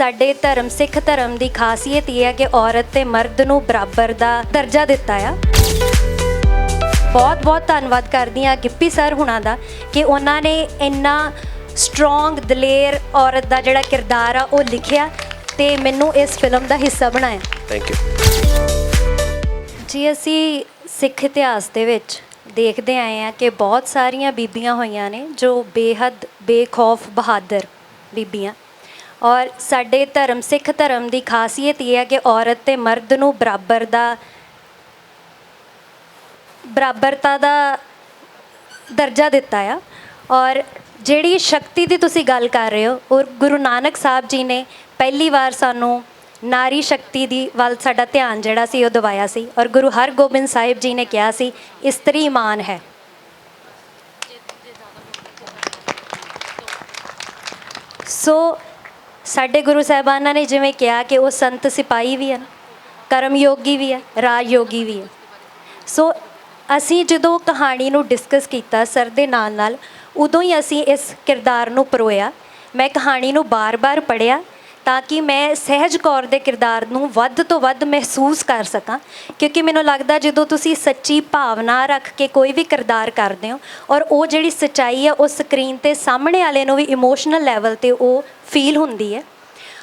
ਸਾਡੇ ਧਰਮ ਸਿੱਖ ਧਰਮ ਦੀ ਖਾਸੀਅਤ ਇਹ ਹੈ ਕਿ ਔਰਤ ਤੇ ਮਰਦ ਨੂੰ ਬਰਾਬਰ ਦਾ ਦਰਜਾ ਦਿੱਤਾ ਆ। ਬਹੁਤ ਬਹੁਤ ਧੰਨਵਾਦ ਕਰਦੀ ਹਾਂ ਗਿੱਪੀ ਸਰ ਹੁਣਾਂ ਦਾ ਕਿ ਉਹਨਾਂ ਨੇ ਇੰਨਾ ਸਟਰੋਂਗ ਦਲੇਰ ਔਰਤ ਦਾ ਜਿਹੜਾ ਕਿਰਦਾਰ ਆ ਉਹ ਲਿਖਿਆ ਤੇ ਮੈਨੂੰ ਇਸ ਫਿਲਮ ਦਾ ਹਿੱਸਾ ਬਣਾਇਆ। ਥੈਂਕ ਯੂ ਜੀ ਅਸੀਂ ਸਿੱਖ ਇਤਿਹਾਸ ਦੇ ਵਿੱਚ ਦੇਖਦੇ ਆਏ ਆ ਕਿ ਬਹੁਤ ਸਾਰੀਆਂ ਬੀਬੀਆਂ ਹੋਈਆਂ ਨੇ ਜੋ ਬੇਹੱਦ ਬੇਖੌਫ ਬਹਾਦਰ ਬੀਬੀਆਂ। ਔਰ ਸਾਡੇ ਧਰਮ ਸਿੱਖ ਧਰਮ ਦੀ ਖਾਸੀਅਤ ਇਹ ਹੈ ਕਿ ਔਰਤ ਤੇ ਮਰਦ ਨੂੰ ਬਰਾਬਰ ਦਾ ਬਰਾਬਰਤਾ ਦਾ ਦਰਜਾ ਦਿੱਤਾ ਆ। ਔਰ ਜਿਹੜੀ ਸ਼ਕਤੀ ਦੀ ਤੁਸੀਂ ਗੱਲ ਕਰ ਰਹੇ ਹੋ ਔਰ ਗੁਰੂ ਨਾਨਕ ਸਾਹਿਬ ਜੀ ਨੇ ਪਹਿਲੀ ਵਾਰ ਸਾਨੂੰ ਨਾਰੀ ਸ਼ਕਤੀ ਦੀ ਵੱਲ ਸਾਡਾ ਧਿਆਨ ਜਿਹੜਾ ਸੀ ਉਹ ਦਿਵਾਇਆ ਸੀ। ਔਰ ਗੁਰੂ ਹਰਗੋਬਿੰਦ ਸਾਹਿਬ ਜੀ ਨੇ ਕਿਹਾ ਸੀ ਇਸਤਰੀ ਮਾਨ ਹੈ। ਸੋ ਸਾਡੇ ਗੁਰੂ ਸਾਹਿਬਾਨਾਂ ਨੇ ਜਿਵੇਂ ਕਿਹਾ ਕਿ ਉਹ ਸੰਤ ਸਿਪਾਹੀ ਵੀ ਹਨ ਕਰਮ ਯੋਗੀ ਵੀ ਹੈ ਰਾਜ ਯੋਗੀ ਵੀ ਹੈ। ਸੋ ਅਸੀਂ ਜਦੋਂ ਕਹਾਣੀ ਨੂੰ ਡਿਸਕਸ ਕੀਤਾ ਸਰ ਦੇ ਨਾਲ ਨਾਲ ਉਦੋਂ ਹੀ ਅਸੀਂ ਇਸ ਕਿਰਦਾਰ ਨੂੰ ਪਰੋਇਆ। ਮੈਂ ਕਹਾਣੀ ਨੂੰ ਬਾਰ-ਬਾਰ ਪੜ੍ਹਿਆ ਤਾਂ ਕਿ ਮੈਂ ਸਹਿਜ ਕੌਰ ਦੇ ਕਿਰਦਾਰ ਨੂੰ ਵੱਧ ਤੋਂ ਵੱਧ ਮਹਿਸੂਸ ਕਰ ਸਕਾਂ। ਕਿਉਂਕਿ ਮੈਨੂੰ ਲੱਗਦਾ ਜਦੋਂ ਤੁਸੀਂ ਸੱਚੀ ਭਾਵਨਾ ਰੱਖ ਕੇ ਕੋਈ ਵੀ ਕਿਰਦਾਰ ਕਰਦੇ ਹੋ ਔਰ ਉਹ ਜਿਹੜੀ ਸਚਾਈ ਹੈ ਉਹ ਸਕਰੀਨ ਤੇ ਸਾਹਮਣੇ ਵਾਲੇ ਨੂੰ ਵੀ ਇਮੋਸ਼ਨਲ ਲੈਵਲ ਤੇ ਉਹ ਫੀਲ ਹੁੰਦੀ ਹੈ।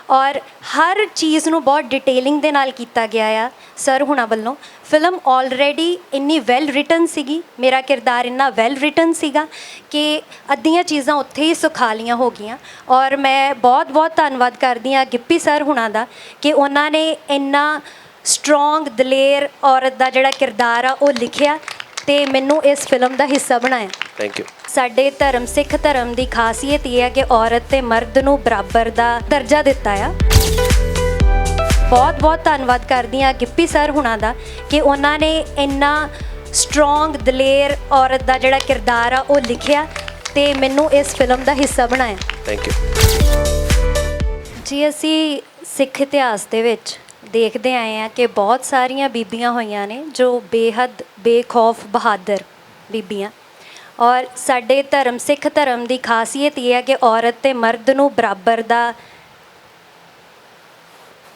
ਔਰ ਹਰ ਚੀਜ਼ ਨੂੰ ਬਹੁਤ ਡਿਟੇਲਿੰਗ ਦੇ ਨਾਲ ਕੀਤਾ ਗਿਆ ਆ ਸਰ ਹੁਣਾਂ ਵੱਲੋਂ। ਫਿਲਮ ਆਲਰੇਡੀ ਇੰਨੀ ਵੈਲ ਰਿਟਨ ਸੀਗੀ, ਮੇਰਾ ਕਿਰਦਾਰ ਇੰਨਾ ਵੈਲ ਰਿਟਨ ਸੀਗਾ ਕਿ ਅੱਧੀਆਂ ਚੀਜ਼ਾਂ ਉੱਥੇ ਹੀ ਸੁਖਾਲੀਆਂ ਹੋ ਗਈਆਂ। ਔਰ ਮੈਂ ਬਹੁਤ ਬਹੁਤ ਧੰਨਵਾਦ ਕਰਦੀ ਹਾਂ ਗਿੱਪੀ ਸਰ ਹੁਣਾਂ ਦਾ ਕਿ ਉਹਨਾਂ ਨੇ ਇੰਨਾ ਸਟਰੋਂਗ ਦਲੇਰ ਔਰਤ ਦਾ ਜਿਹੜਾ ਕਿਰਦਾਰ ਆ, ਉਹ ਲਿਖਿਆ। ਤੇ ਮੈਨੂੰ ਇਸ ਫਿਲਮ ਦਾ ਹਿੱਸਾ ਬਣਾਇਆ। ਥੈਂਕ ਯੂ ਸਾਡੇ ਧਰਮ ਸਿੱਖ ਧਰਮ ਦੀ ਖਾਸੀਅਤ ਇਹ ਹੈ ਕਿ ਔਰਤ ਤੇ ਮਰਦ ਨੂੰ ਬਰਾਬਰ ਦਾ ਦਰਜਾ ਦਿੱਤਾ ਆ। ਬਹੁਤ ਬਹੁਤ ਧੰਨਵਾਦ ਕਰਦੀ ਹਾਂ ਗਿੱਪੀ ਸਰ ਹੁਣਾਂ ਦਾ ਕਿ ਉਹਨਾਂ ਨੇ ਇੰਨਾ ਸਟਰੋਂਗ ਦਲੇਰ ਔਰਤ ਦਾ ਜਿਹੜਾ ਕਿਰਦਾਰ ਆ ਉਹ ਲਿਖਿਆ ਤੇ ਮੈਨੂੰ ਇਸ ਫਿਲਮ ਦਾ ਹਿੱਸਾ ਬਣਾਇਆ। ਥੈਂਕ ਯੂ ਜੀ ਅਸੀਂ ਸਿੱਖ ਇਤਿਹਾਸ ਦੇ ਵਿੱਚ ਦੇਖਦੇ ਆਏ ਆ ਕਿ ਬਹੁਤ ਸਾਰੀਆਂ ਬੀਬੀਆਂ ਹੋਈਆਂ ਨੇ ਜੋ ਬੇਹੱਦ ਬੇਖੌਫ ਬਹਾਦਰ ਬੀਬੀਆਂ। ਔਰ ਸਾਡੇ ਧਰਮ, ਸਿੱਖ ਧਰਮ ਦੀ ਖਾਸੀਅਤ ਇਹ ਹੈ ਕਿ ਔਰਤ ਤੇ ਮਰਦ ਨੂੰ ਬਰਾਬਰ ਦਾ,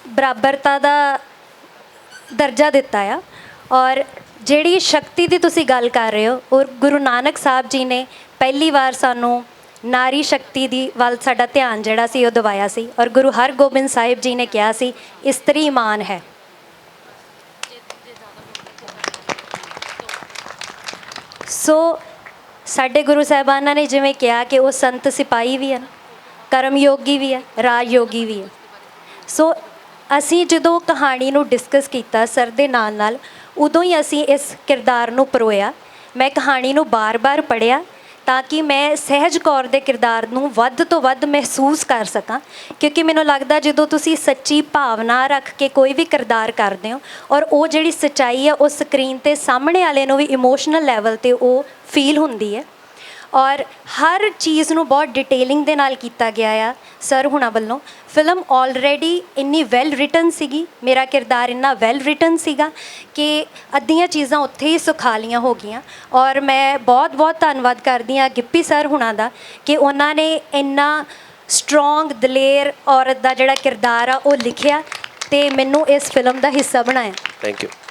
ਬਰਾਬਰਤਾ ਦਾ ਦਰਜਾ ਦਿੱਤਾ ਆ। ਔਰ ਜਿਹੜੀ ਸ਼ਕਤੀ ਦੀ ਤੁਸੀਂ ਗੱਲ ਕਰ ਰਹੇ ਹੋ, ਔਰ ਗੁਰੂ ਨਾਨਕ ਸਾਹਿਬ ਜੀ ਨੇ ਪਹਿਲੀ ਵਾਰ ਸਾਨੂੰ ਨਾਰੀ ਸ਼ਕਤੀ ਦੀ ਵੱਲ ਸਾਡਾ ਧਿਆਨ ਜਿਹੜਾ ਸੀ ਉਹ ਦਵਾਇਆ ਸੀ। ਔਰ ਗੁਰੂ ਹਰਗੋਬਿੰਦ ਸਾਹਿਬ ਜੀ ਨੇ ਕਿਹਾ ਸੀ, ਇਸਤਰੀ ਮਾਨ ਹੈ। ਸੋ ਸਾਡੇ ਗੁਰੂ ਸਾਹਿਬਾਨਾਂ ਨੇ ਜਿਵੇਂ ਕਿਹਾ ਕਿ ਉਹ ਸੰਤ ਸਿਪਾਹੀ ਵੀ ਹਨ ਕਰਮ ਯੋਗੀ ਵੀ ਹੈ ਰਾਜ ਯੋਗੀ ਵੀ ਹੈ। ਸੋ ਅਸੀਂ ਜਦੋਂ ਕਹਾਣੀ ਨੂੰ ਡਿਸਕਸ ਕੀਤਾ ਸਰ ਦੇ ਨਾਲ ਨਾਲ ਉਦੋਂ ਹੀ ਅਸੀਂ ਇਸ ਕਿਰਦਾਰ ਨੂੰ ਪਰੋਇਆ। ਮੈਂ ਕਹਾਣੀ ਨੂੰ ਬਾਰ-ਬਾਰ ਪੜ੍ਹਿਆ ਤਾਂ ਕਿ ਮੈਂ ਸਹਿਜ ਕੌਰ ਦੇ ਕਿਰਦਾਰ ਨੂੰ ਵੱਧ ਤੋਂ ਵੱਧ ਮਹਿਸੂਸ ਕਰ ਸਕਾਂ। ਕਿਉਂਕਿ ਮੈਨੂੰ ਲੱਗਦਾ ਜਦੋਂ ਤੁਸੀਂ ਸੱਚੀ ਭਾਵਨਾ ਰੱਖ ਕੇ ਕੋਈ ਵੀ ਕਿਰਦਾਰ ਕਰਦੇ ਹੋ ਔਰ ਉਹ ਜਿਹੜੀ ਸਚਾਈ ਹੈ ਉਹ ਸਕਰੀਨ ਤੇ ਸਾਹਮਣੇ ਵਾਲੇ ਨੂੰ ਵੀ ਇਮੋਸ਼ਨਲ ਲੈਵਲ ਤੇ ਉਹ ਫੀਲ ਹੁੰਦੀ ਹੈ। ਔਰ ਹਰ ਚੀਜ਼ ਨੂੰ ਬਹੁਤ ਡਿਟੇਲਿੰਗ ਦੇ ਨਾਲ ਕੀਤਾ ਗਿਆ ਆ। ਸਰ ਹੁਣਾਂ ਵੱਲੋਂ। ਫਿਲਮ ਆਲਰੇਡੀ ਇੰਨੀ ਵੈਲ ਰਿਟਨ ਸੀਗੀ, ਮੇਰਾ ਕਿਰਦਾਰ ਇੰਨਾ ਵੈਲ ਰਿਟਨ ਸੀਗਾ ਕਿ ਅੱਧੀਆਂ ਚੀਜ਼ਾਂ ਉੱਥੇ ਹੀ ਸੁਖਾਲੀਆਂ ਹੋ ਗਈਆਂ। ਔਰ ਮੈਂ ਬਹੁਤ ਬਹੁਤ ਧੰਨਵਾਦ ਕਰਦੀ ਹਾਂ ਗਿੱਪੀ ਸਰ ਹੁਣਾਂ ਦਾ ਕਿ ਉਹਨਾਂ ਨੇ ਇੰਨਾ ਸਟਰੋਂਗ ਦਲੇਰ ਔਰਤ ਦਾ ਜਿਹੜਾ ਕਿਰਦਾਰ ਆ ਉਹ ਲਿਖਿਆ ਤੇ ਮੈਨੂੰ ਇਸ ਫਿਲਮ ਦਾ ਹਿੱਸਾ ਬਣਾਇਆ। Thank you